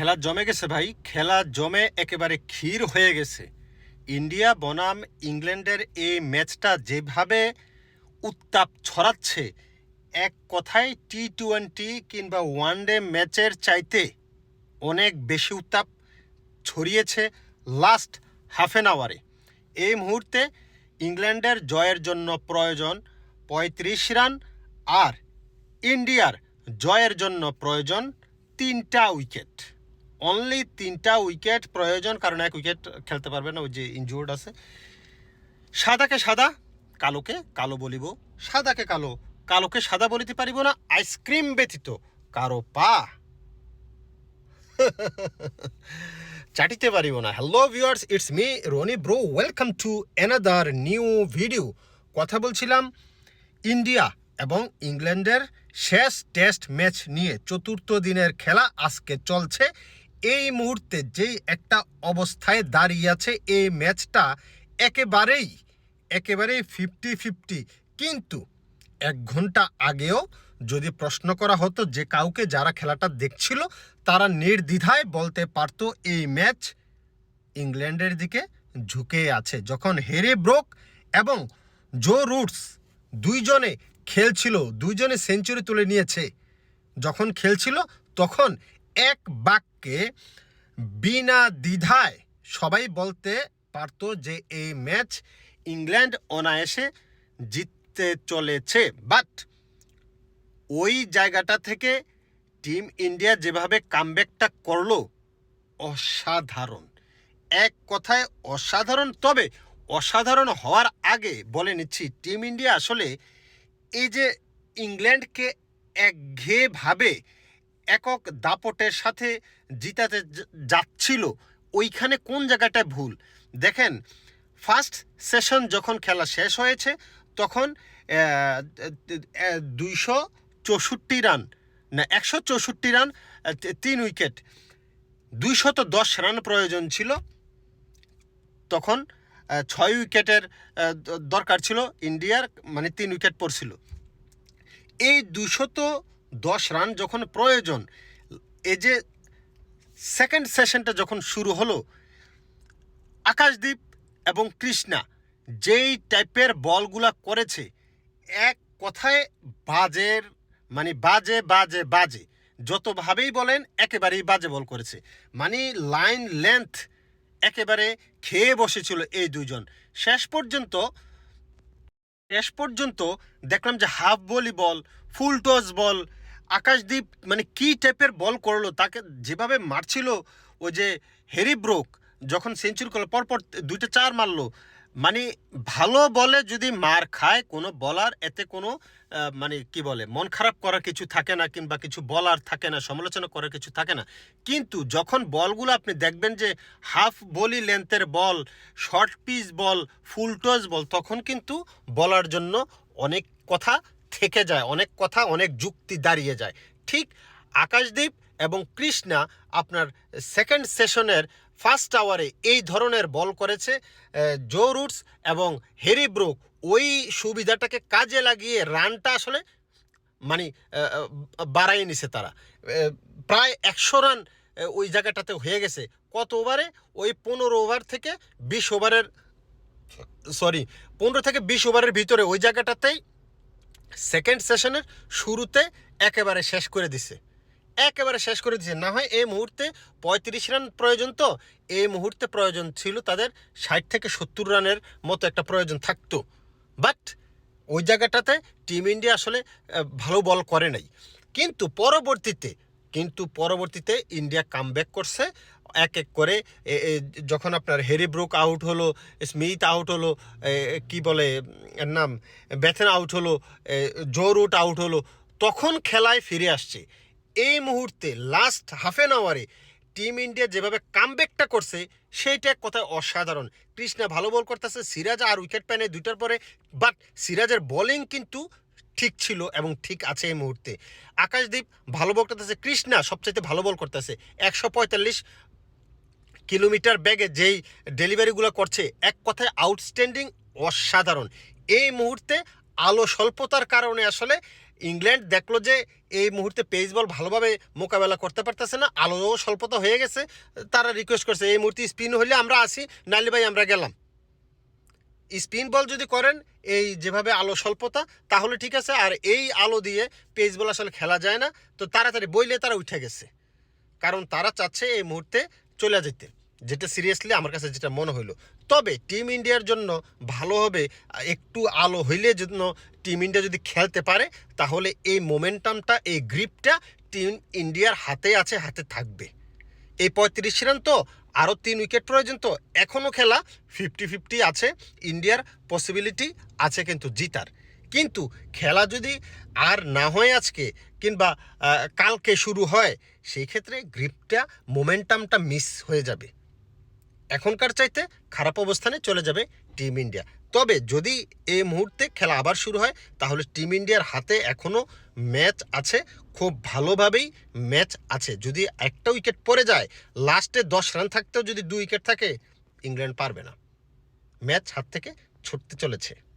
খেলা জমে গেছে ভাই। খেলা জমে একেবারে ক্ষীর হয়ে গেছে। ইন্ডিয়া, বনাম, ইংল্যান্ডের এই ম্যাচটা যেভাবে উত্তাপ ছড়াচ্ছে, এক কথায় টি টোয়েন্টি কিংবা ওয়ান ডে ম্যাচের চাইতে অনেক বেশি উত্তাপ ছড়িয়েছে লাস্ট হাফ অ্যান আওয়ারে। এই মুহূর্তে ইংল্যান্ডের জয়ের জন্য প্রয়োজন পঁয়ত্রিশ রান আর ইন্ডিয়ার জয়ের জন্য প্রয়োজন তিনটা উইকেট। অনলি তিনটা উইকেট প্রয়োজন, কারণ এক উইকেট খেলতে পারবে না, ওই যে ইনজুর্ড আছে। সাদাকে সাদা, কালোকে কালো বলিব। সাদাকে কালো, কালোকে সাদা বলিতে পারিব না আইসক্রিম ব্যতীত কারও পা। চাটিতে পারিব না। Hello viewers it's me Rony bro welcome to another new video কথা বলছিলাম ইন্ডিয়া এবং ইংল্যান্ডের শেষ টেস্ট ম্যাচ নিয়ে, চতুর্থ দিনের খেলা আজকে চলছে এই মুহূর্তে যেই একটা অবস্থায় দাঁড়িয়ে আছে এই ম্যাচটা একেবারেই একেবারেই ফিফটি ফিফটি কিন্তু এক ঘণ্টা আগেও যদি প্রশ্ন করা হতো যে কাউকে যারা খেলাটা দেখছিল, তারা নির্দ্বিধায় বলতে পারতো এই ম্যাচ ইংল্যান্ডের দিকে ঝুঁকে আছে। যখন হেরে ব্রোক এবং জো রুটস দুইজনে খেলছিল, দুইজনে সেঞ্চুরি তুলে নিয়েছে, যখন খেলছিল, তখন এক বাক্যে বিনা দ্বিধায় সবাই বলতে পারতো যে এই ম্যাচ ইংল্যান্ড অনায়াসে জিততে চলেছে। বাট ওই জায়গাটা থেকে টিম ইন্ডিয়া যেভাবে কামব্যাকটা করল, অসাধারণ। এক কথায় অসাধারণ, তবে অসাধারণ হওয়ার আগে বলে নিচ্ছি, টিম ইন্ডিয়া আসলে এই যে ইংল্যান্ডকে একঘেয়েভাবে একক দাপটের সাথে জিতাতে যাচ্ছিল, ওইখানে কোন জায়গাটায় ভুল? দেখেন ফার্স্ট সেশন যখন খেলা শেষ হয়েছে, তখন দুইশো চৌষট্টি রান, না, একশো চৌষট্টি রান তিন উইকেট। দুইশত দশ রান প্রয়োজন ছিল। তখন ছয় উইকেটের দরকার ছিল ইন্ডিয়ার মানে তিন উইকেট পড়ছিল। এই দুশত দশ রান যখন প্রয়োজন এই যে সেকেন্ড সেশনটা যখন শুরু হলো আকাশদ্বীপ এবং কৃষ্ণা যেই টাইপের বলগুলা করেছে, এক কথায় বাজের মানে বাজে বাজে বাজে, যতভাবেই বলেন একেবারেই বাজে বল করেছে। মানে লাইন লেন্থ একেবারে খেয়ে বসেছিল এই দুজন শেষ পর্যন্ত শেষ পর্যন্ত দেখলাম যে হাফ বলি বল ফুল টস বল আকাশদ্বীপ মানে কি টাইপের বল করল? তাকে যেভাবে মারছিল ওই যে হেরি ব্রোক, যখন সেঞ্চুরি করল, পরপর দুইটা চার মারলো। মানে ভালো বলে যদি মার খায়, কোনো বলার এতে কোনো মানে কি বলে, মন খারাপ করার কিছু থাকে না, কিংবা কিছু বলার থাকে না, সমালোচনা করার কিছু থাকে না। কিন্তু যখন বলগুলো আপনি দেখবেন যে half volley লেন্থের ball short pitch ball full toss ball, তখন কিন্তু বলার জন্য অনেক কথা থেকে যায়, অনেক কথা, অনেক যুক্তি দাঁড়িয়ে যায়। ঠিক আকাশদ্বীপ এবং কৃষ্ণা আপনার সেকেন্ড সেশনের ফার্স্ট আওয়ারে এই ধরনের বল করেছে জো রুটস এবং হেরি ব্রুক ওই সুবিধাটাকে কাজে লাগিয়ে রানটা আসলে মানে বাড়াই নিছে তারা। প্রায় একশো রান ওই জায়গাটাতে হয়ে গেছে। কত ওভারে ওই পনেরো ওভার থেকে বিশ ওভারের সরি পনেরো থেকে বিশ ওভারের ভিতরে ওই জায়গাটাতেই সেকেন্ড সেশনের শুরুতে একেবারে শেষ করে দিছে। একেবারে শেষ করে দিছে। না হয় এই মুহূর্তে পঁয়ত্রিশ রান প্রয়োজন তো। এই মুহূর্তে প্রয়োজন ছিল তাদের ষাট থেকে সত্তর রানের মতো একটা প্রয়োজন থাকতো। বাট ওই জায়গাটাতে টিম ইন্ডিয়া আসলে ভালো বল করে নাই। কিন্তু পরবর্তীতে কিন্তু পরবর্তীতে ইন্ডিয়া কামব্যাক করছে। এক এক করে যখন আপনার হেরি ব্রুক আউট হলো স্মিথ আউট হলো কি বলে, এর নাম ব্যাথেন আউট হলো জো রুট আউট হলো, তখন খেলায় ফিরে আসছে। এই মুহূর্তে লাস্ট হাফ অ্যান আওয়ারে টিম ইন্ডিয়া যেভাবে কামব্যাকটা করছে, সেইটা কথায় অসাধারণ। কৃষ্ণা ভালো বল করতেছে, সিরাজ আর উইকেট পায় নাই দুইটার পরে বাট সিরাজের বোলিং কিন্তু ঠিক ছিল এবং ঠিক আছে এই মুহূর্তে। আকাশদীপ ভালো বল করতেছে। কৃষ্ণা সবচাইতে ভালো বল করতেছে। একশো পঁয়তাল্লিশ কিলোমিটার ব্যাগে যেই ডেলিভারিগুলো করছে, এক কথায় আউটস্ট্যান্ডিং অসাধারণ। এই মুহূর্তে আলো স্বল্পতার কারণে আসলে ইংল্যান্ড দেখল যে এই মুহূর্তে পেস বল ভালোভাবে মোকাবেলা করতে পারতেছে না। আলোও স্বল্পতা হয়ে গেছে। তারা রিকোয়েস্ট করছে, এই মুহূর্তে স্পিন হলে আমরা আসি, নাইলে ভাই আমরা গেলাম। স্পিন বল যদি করেন, এই যেভাবে আলো স্বল্পতা, তাহলে ঠিক আছে, আর এই আলো দিয়ে পেস বল আসলে খেলা যায় না। তো তাড়াতাড়ি বইলে তারা উঠে গেছে। কারণ তারা চাচ্ছে এই মুহূর্তে চলে যেতে। যেটা সিরিয়াসলি আমার কাছে যেটা মনে হইল। তবে টিম ইন্ডিয়ার জন্য ভালো হবে, একটু আলো হইলে জন্য টিম ইন্ডিয়া যদি খেলতে পারে, তাহলে এই মোমেন্টামটা, এই গ্রিপটা টিম ইন্ডিয়ার হাতে আছে, হাতে থাকবে। এই পঁয়ত্রিশ রান তো আরও তিন উইকেট প্রয়োজন তো এখনও খেলা ফিফটি ফিফটি আছে, ইন্ডিয়ার পসিবিলিটি আছে কিন্তু জিতার। কিন্তু খেলা যদি আর না হয় আজকে কিংবা কালকে শুরু হয় সেই ক্ষেত্রে গ্রিপটা মোমেন্টামটা মিস হয়ে যাবে। এখনকার চাইতে খারাপ অবস্থানে চলে যাবে টিম ইন্ডিয়া তবে যদি এই মুহূর্তে খেলা আবার শুরু হয়, তাহলে টিম ইন্ডিয়ার হাতে এখনও ম্যাচ আছে খুব ভালোভাবেই ম্যাচ আছে। যদি একটা উইকেট পড়ে যায় লাস্টে দশ রান থাকতেও যদি দু উইকেট থাকে, ইংল্যান্ড পারবে না। ম্যাচ হাত থেকে ছুটতে চলেছে।